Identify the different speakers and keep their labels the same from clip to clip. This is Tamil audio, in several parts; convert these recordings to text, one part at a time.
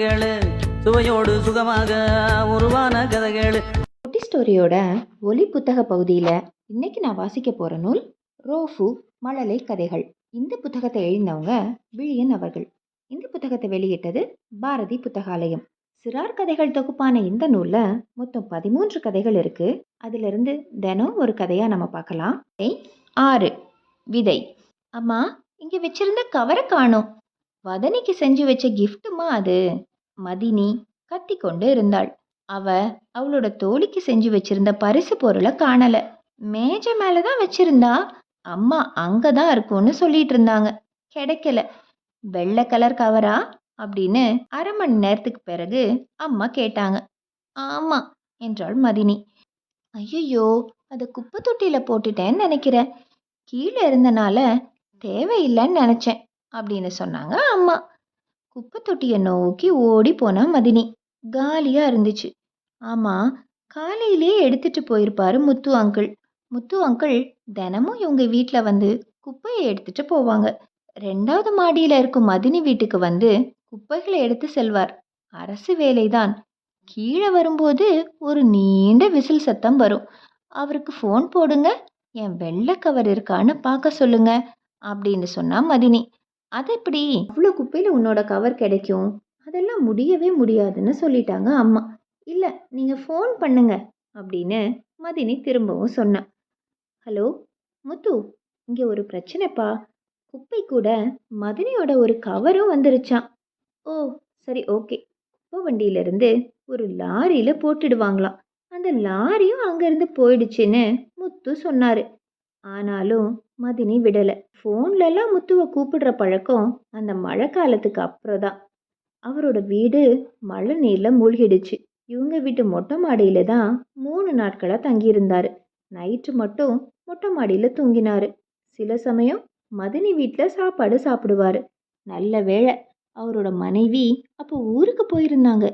Speaker 1: கதைகள் சுவையோடு சுகமாக உருவான கதைகள்.
Speaker 2: குட்டி ஸ்டோரியோட ஒலி புத்தக பகுதியில் இன்னைக்கு நான் வாசிக்க போகிற நூல் ரோஃபு மழலை கதைகள். இந்த புத்தகத்தை எழுந்தவங்க விழியன் அவர்கள். இந்த புத்தகத்தை வெளியிட்டது பாரதி புத்தகாலயம். சிறார் கதைகள் தொகுப்பான இந்த நூலில் மொத்தம் பதிமூன்று கதைகள் இருக்கு. அதிலிருந்து தினம் ஒரு கதையாக நம்ம பார்க்கலாம். ஆறு விதை. அம்மா இங்கே வச்சிருந்த கவரை காணோம். வதனிக்கு செஞ்சு வச்ச கிஃப்ட்டுமா அது? மதினி கத்தி கொண்டு இருந்தாள். அவ அவளோட தோழிக்கு செஞ்சு வச்சிருந்த பரிசு பொருளை காணல. மேஜை மேல தான் வச்சிருந்தா அம்மா அங்கதான் இருக்கும்னு சொல்லிட்டு இருந்தாங்க. கிடைக்கல. வெள்ளை கலர் கவரா அப்படின்னு அரை மணி நேரத்துக்கு பிறகு அம்மா கேட்டாங்க. ஆமா என்றாள் மதினி. ஐயோ அதை குப்பை தொட்டியில போட்டுட்டேன்னு நினைக்கிறேன் கீழே இருந்தனால தேவையில்லைன்னு நினைச்சேன் அப்படின்னு சொன்னாங்க அம்மா. குப்பை தொட்டியை நோக்கி ஓடி போனா மதினி. காலியா இருந்துச்சு. ஆமா காலையிலேயே எடுத்துட்டு போயிருப்பாரு முத்து அங்கிள். முத்து அங்கிள் தினமும் இவங்க வீட்டில் வந்து குப்பையை எடுத்துட்டு போவாங்க. ரெண்டாவது மாடியில் இருக்கும் மதினி வீட்டுக்கு வந்து குப்பைகளை எடுத்து செல்வார். அரசு வேலைதான். கீழே வரும்போது ஒரு நீண்ட விசில் சத்தம் வரும். அவருக்கு ஃபோன் போடுங்க என் வெள்ளை கவர் இருக்கான்னு பார்க்க சொல்லுங்க அப்படின்னு சொன்னா மதினி. அது எப்படி? அவ்வளோ குப்பையில் உன்னோட கவர் கிடைக்கும். அதெல்லாம் முடியவே முடியாதுன்னு சொல்லிட்டாங்க அம்மா. இல்லை நீங்கள் ஃபோன் பண்ணுங்க அப்படின்னு மதினி திரும்பவும் சொன்னான் ஹலோ முத்து இங்கே ஒரு பிரச்சனைப்பா. குப்பை கூட மதினியோட ஒரு கவரும் வந்துருச்சான் ஓ சரி ஓகே. குப்பை வண்டியிலேருந்து ஒரு லாரியில் போட்டுடுவாங்களாம். அந்த லாரியும் அங்கேருந்து போயிடுச்சுன்னு முத்து சொன்னார். ஆனாலும் மதினி விடலை. ஃபோன்லலாம் முத்துவை கூப்பிடுற பழக்கம் அந்த மழை காலத்துக்கு அப்புறம் தான் அவரோட வீடு மழை நீரில் மூழ்கிடுச்சு. இவங்க வீட்டு மொட்டை மாடியில தான் மூணு நாட்களாக தங்கியிருந்தார். நைட்டு மட்டும் மொட்டை மாடியில் தூங்கினார். சில சமயம் மதினி வீட்டில் சாப்பாடு சாப்பிடுவார். நல்ல வேளை அவரோட மனைவி அப்போ ஊருக்கு போயிருந்தாங்க.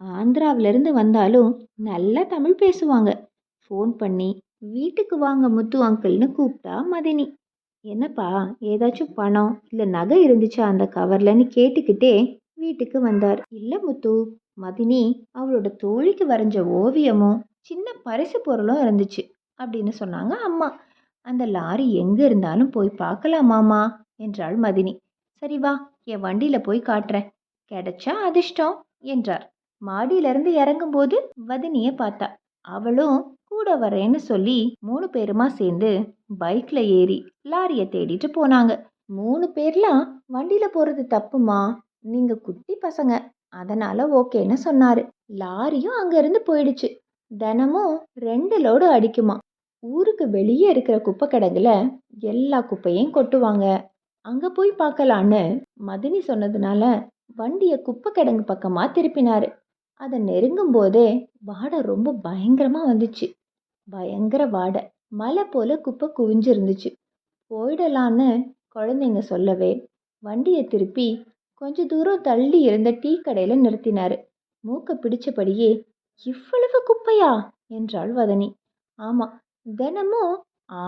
Speaker 2: ஆந்திராவிலேருந்து வந்தாலும் நல்லா தமிழ் பேசுவாங்க. ஃபோன் பண்ணி வீட்டுக்கு வாங்க முத்து அங்கிள்னு கூப்பிட்டா மதினி. என்னப்பா ஏதாச்சும் பணம் இல்லை நகை இருந்துச்சா அந்த கவர்லன்னு கேட்டுக்கிட்டே வீட்டுக்கு வந்தார். இல்லை முத்து மதினி அவளோட தோழிக்கு வரைஞ்ச ஓவியமும் சின்ன பரிசு பொருளும் இருந்துச்சு அப்படின்னு சொன்னாங்க அம்மா. அந்த லாரி எங்கே இருந்தாலும் போய் பார்க்கலாமாமா என்றாள் மதினி. சரி வா என் வண்டியில் போய் காட்டுறேன். கிடைச்சா அதிர்ஷ்டம் என்றார். மாடியிலிருந்து இறங்கும்போது மதினியை பார்த்தா. அவளும் கூட வரேன்னு சொல்லி மூணு பேருமா சேர்ந்து பைக்ல ஏறி லாரியை தேடிட்டு போனாங்க. மூணு பேர்லாம் வண்டியில போறது தப்புமா? நீங்க குட்டி பசங்க. அதனால ஓகேன்னு சொன்னாரு. லாரியும் அங்கிருந்து போயிடுச்சு. தினமும் ரெண்டு லோடு அடிக்குமா? ஊருக்கு வெளியே இருக்கிற குப்பை கிடங்குல எல்லா குப்பையும் கொட்டுவாங்க. அங்க போய் பார்க்கலான்னு மதினி சொன்னதுனால வண்டியை குப்பை கிடங்கு பக்கமா திருப்பினாரு. அதை நெருங்கும் போதே வாடை ரொம்ப பயங்கரமா வந்துச்சு. பயங்கர வாடை. மலை போல குப்பை குவிஞ்சிருந்துச்சு. போயிடலான்னு குழந்தைங்க சொல்லவே வண்டியை திருப்பி கொஞ்ச தூரம் தள்ளி இருந்த டீ கடையில் நிறுத்தினாரு. மூக்க பிடிச்சபடியே இவ்வளவு குப்பையா? என்றாள் வதனி. ஆமாம் தினமும்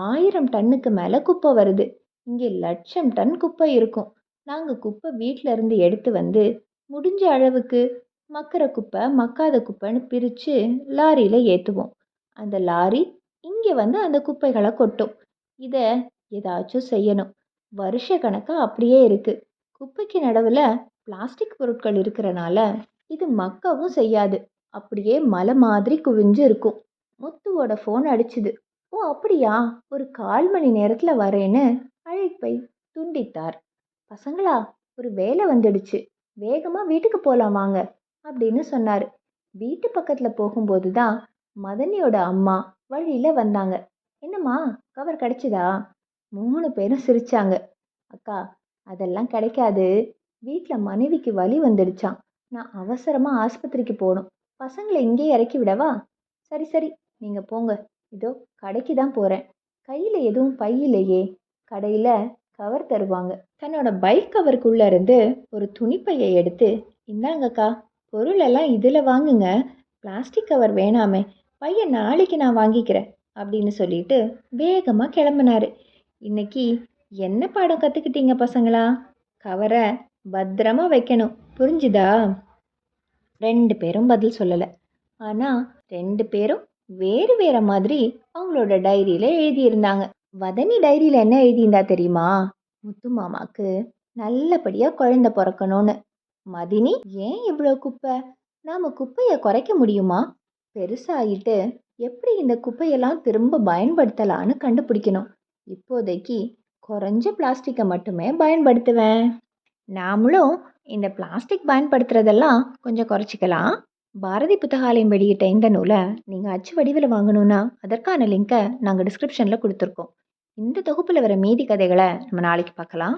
Speaker 2: ஆயிரம் டன்னுக்கு மேலே குப்பை வருது. இங்கே லட்சம் டன் குப்பை இருக்கும். நாங்கள் குப்பை வீட்டில் இருந்து எடுத்து வந்து முடிஞ்ச அளவுக்கு மக்கிற குப்பை மக்காத குப்பைன்னு பிரித்து லாரியில் ஏற்றுவோம் அந்த லாரி இங்கே வந்து அந்த குப்பைகளை கொட்டும். இதை ஏதாச்சும் செய்யணும். வருஷ கணக்காக அப்படியே இருக்குது குப்பைக்கு நடுவில் பிளாஸ்டிக் பொருட்கள் இருக்கிறனால இது மக்கவும் செய்யாது. அப்படியே மலை மாதிரி குவிஞ்சு இருக்கும். முத்துவோட ஃபோன் அடிச்சுது. ஓ அப்படியா? ஒரு கால் மணி நேரத்தில் வரேன்னு அழைப்பை துண்டித்தார். பசங்களா ஒரு வேலை வந்துடுச்சு. வேகமாக வீட்டுக்கு போகலாம் வாங்க. அப்படின்னு சொன்னார். வீட்டு பக்கத்தில் போகும்போது தான் மதனியோட அம்மா வழியில் வந்தாங்க. என்னம்மா கவர் கிடைச்சதா? மூணு பேரும் சிரிச்சாங்க. அக்கா அதெல்லாம் கிடைக்காது. வீட்டில் மனைவிக்கு வலி வந்துடுச்சான் நான் அவசரமாக ஆஸ்பத்திரிக்கு போகணும். பசங்களை இங்கேயே இறக்கி விடவா? சரி சரி நீங்கள் போங்க. இதோ கடைக்கு தான் போகிறேன் கையில் எதுவும் பையிலையே கடையில் கவர் தருவாங்க. தன்னோட பைக் கவருக்குள்ளே இருந்து ஒரு துணிப்பையை எடுத்து இந்தாங்கக்கா பொருளெல்லாம் இதில் வாங்குங்க. பிளாஸ்டிக் கவர் வேணாமே. பையன் நாளைக்கு நான் வாங்கிக்கிறேன் அப்படின்னு சொல்லிட்டு வேகமாக கிளம்புனார். இன்னைக்கு என்ன பாடம் கற்றுக்கிட்டீங்க பசங்களா? கவரை பத்திரமா வைக்கணும். புரிஞ்சுதா? ரெண்டு பேரும் பதில் சொல்லலை. ஆனால் ரெண்டு பேரும் வேறு வேறு மாதிரி அவங்களோட டைரியில் எழுதியிருந்தாங்க. வதனி டைரியில் என்ன எழுதியிருந்தா தெரியுமா? முத்து மாமாவுக்கு நல்லபடியாக குழந்தை பிறக்கணும்னு. மதினி ஏன் இவ்வளோ குப்பை? நாம் குப்பையை குறைக்க முடியுமா? பெருசாகிட்டு எப்படி இந்த குப்பையெல்லாம் திரும்ப பயன்படுத்தலான்னு கண்டுபிடிக்கணும்? இப்போதைக்கு குறைஞ்ச பிளாஸ்டிக்கை மட்டுமே பயன்படுத்துவேன். நாமளும் இந்த பிளாஸ்டிக் பயன்படுத்துறதெல்லாம் கொஞ்சம் குறைச்சிக்கலாம். பாரதி புத்தகாலயம் வெளியிட்ட இந்த நூலை நீங்கள் அச்சு வடிவில் வாங்கணும்னா அதற்கான லிங்க்கை நாங்கள் டிஸ்கிரிப்ஷனில் கொடுத்துருக்கோம். இந்த தொகுப்பில் வர மீதி கதைகளை நம்ம நாளைக்கு பார்க்கலாம்.